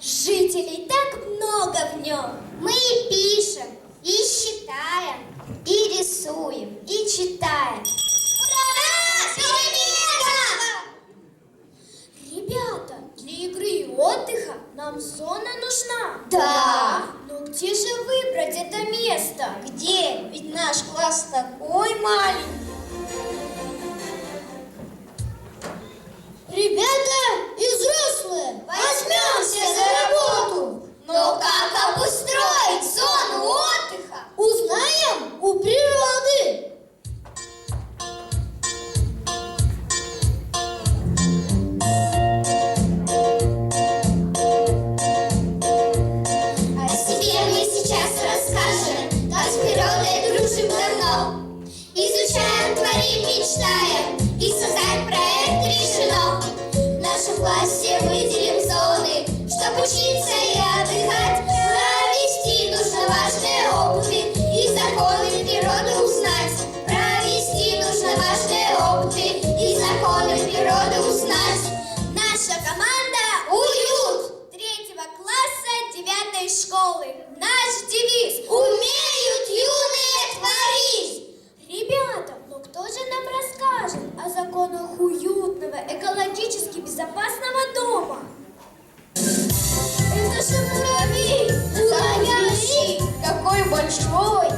учителей так много в нем. Мы и пишем, и считаем, и рисуем, и читаем. Ура! Перемена! Ребята, для игры и отдыха нам зона нужна. Да. Но где же выбрать это место? Где? Ведь наш класс такой маленький. Природой дружим давно. Изучаем, творим, мечтаем, и создать проект решено. В нашем классе выделим зоны, чтоб учиться и отдыхать. Провести нужно важные опыты и законы природы узнать. Провести нужно важные опыты и законы природы узнать. Наша команда «Уют» третьего класса девятой школы. Наш экологически безопасного дома? Это же муравей! Настоящий! Какой большой.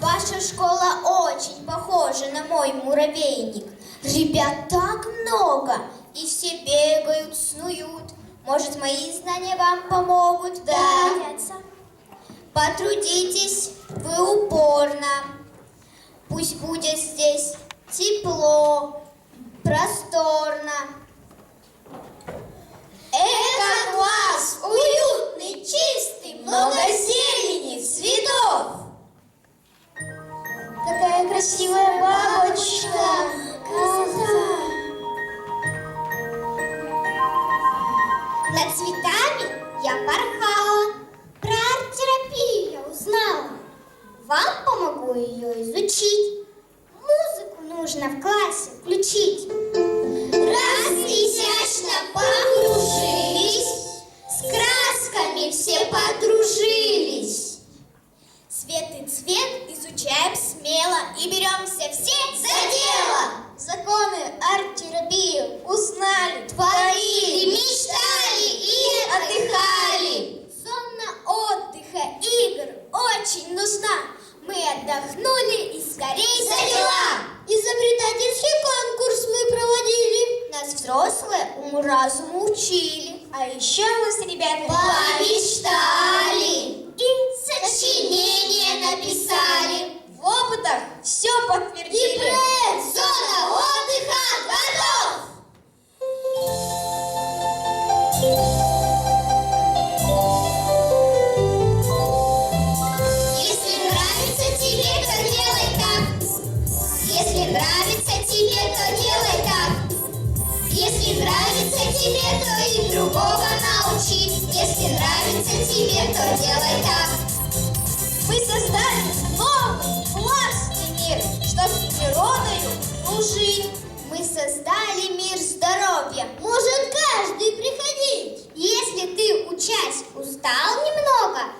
Ваша школа очень похожа на мой муравейник. Ребят так много, и все бегают, снуют. Может, мои знания вам помогут? Да. Потрудитесь вы упорно. Пусть будет здесь тепло, просторно. Красивая бабочка! Красота! Над цветами я порхала, про арт-терапию я узнала. Вам помогу ее изучить. Музыку нужно в классе включить. Раз изящно покружились, и беремся все за дело. Законы арт-терапии узнали, Творили, мечтали и отдыхали. Зона отдыха, игр очень нужна. Мы отдохнули и скорей за дела. Изобретательский конкурс мы проводили. Нас взрослые уму-разуму учили. А еще мы с ребятами В опытах все подтвердили. проект «Зона отдыха» готов! Если нравится тебе, то делай так. Если нравится тебе, то делай так. Если нравится тебе, то и другого научи. Если нравится тебе, то делай так. Мы создали новый мир, чтоб с природою дружить. Мы создали мир здоровья. Может каждый приходить. Если ты, учась, устал немного,